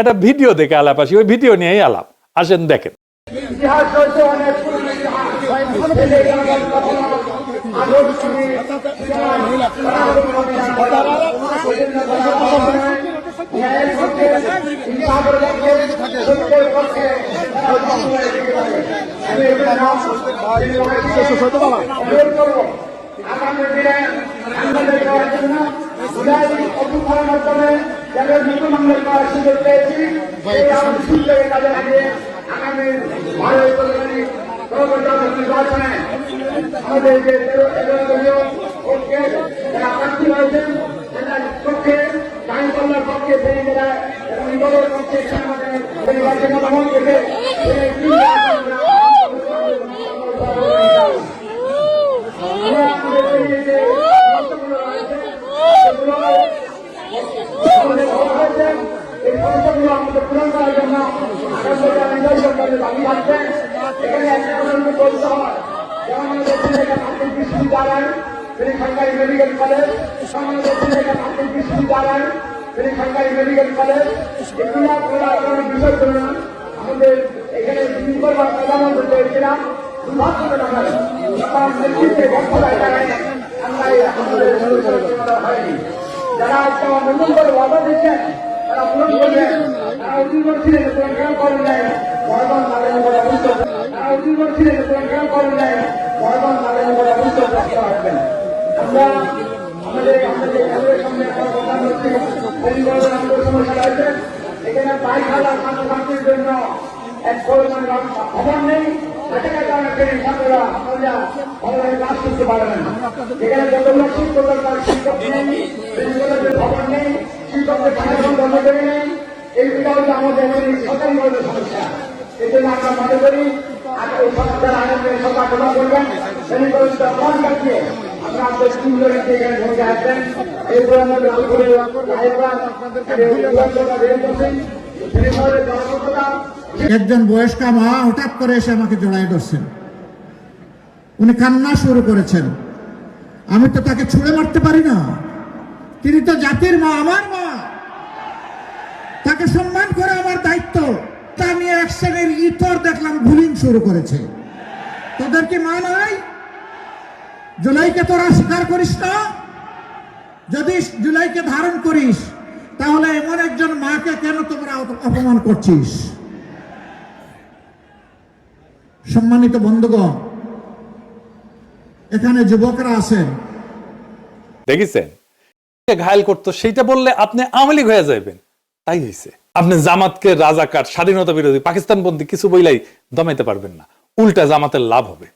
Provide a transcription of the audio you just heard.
একটা ভিডিও দেখে আলাপ আসি ওই ভিডিও নিয়েই আলাপ। আসেন দেখেন। আমি দিনে আন্দোলন করার জন্য উদয় অভ্যুত্থানের মাধ্যমে যাদের নতুন আন্দোলন করার সুযোগ পেয়েছি এই আমাদের সুযোগে কাজে লাগিয়ে আগামী ভারত কল্যাণী নির্বাচনে আমাদের যে দলীয় পক্ষে যারা প্রার্থী রয়েছেন তাদের পক্ষে কল্যাণ পক্ষে সেই যারা এবং দলের পক্ষে আমাদের নির্বাচন মতামত দেবে আমাদের হয়েছে এই সমস্যাগুলো আমাদের পূরণ করার জন্য আগামী সরকারের দাবি থাকবে এখানে একটা কথা বলতে হয় যেমন আমাদের প্রাথমিক বিশ্ববিদ্যালয় তিনি সরকারি মেডিকেল কলেজ আমাদের প্রাথমিক বিশ্ববিদ্যালয় তিনি সরকারি মেডিকেল কলেজ এগুলো কোনো বিষয় ছিল আমাদের এখানে বর্তমানে জানায় আমরা আমাদের যারা নতুন করে ওয়াদা দিচ্ছেন তারা পূরণ করবেন তারা উদ্যোগ করছিলেন পূরণ কেন করেন নাই। বর্তমান নারায়ণ বলে বুঝতে তারা উদ্যোগ করছিলেন পূরণ কেন করেন নাই। বর্তমান নারায়ণ বলে বুঝতে রাখতে পারবেন আমরা আমাদের আমাদের ঘরের সামনে একটা প্রধানমন্ত্রী পরিবর্তন আমাদের সমস্যা রয়েছে এখানে বাইশ হাজার ছাত্রছাত্রীর জন্য এক পরিমাণ খবর নেই। সেটাকে কারণে ছাত্ররা আপনারা ভালোভাবে ক্লাস করতে পারবেন এখানে যতগুলো শিক্ষক শিক্ষক আমরা মনে করি একজন বয়স্ক মা হঠাৎ করে এসে আমাকে জড়াই ধরছেন। উনি কান্না শুরু করেছেন। আমি তো তাকে ছুঁড়ে মারতে পারি না। তিনি তো জাতির মা, আমার মা। তাকে সম্মান করে আমার দায়িত্ব এক ইতর দেখলাম বুলিং শুরু করেছে। তোদের কি মা নাই? জুলাইকে তোরা স্বীকার করিস না? যদি জুলাইকে ধারণ করিস, তাহলে এমন একজন মাকে কেন তোমরা অপমান করছিস? সম্মানিত বন্ধুগণ, এখানে যুবকরা আছেন। দেখেছেন? ঘায়ল করতো, সেইটা বললে আপনি আমলিক হয়ে যাবেন তাই হয়েছে আপনি জামাতকে রাজাকার, স্বাধীনতা বিরোধী পাকিস্তান বন্দী কিছু বইলাই দমাইতে পারবেন না। উল্টা জামাতের লাভ হবে।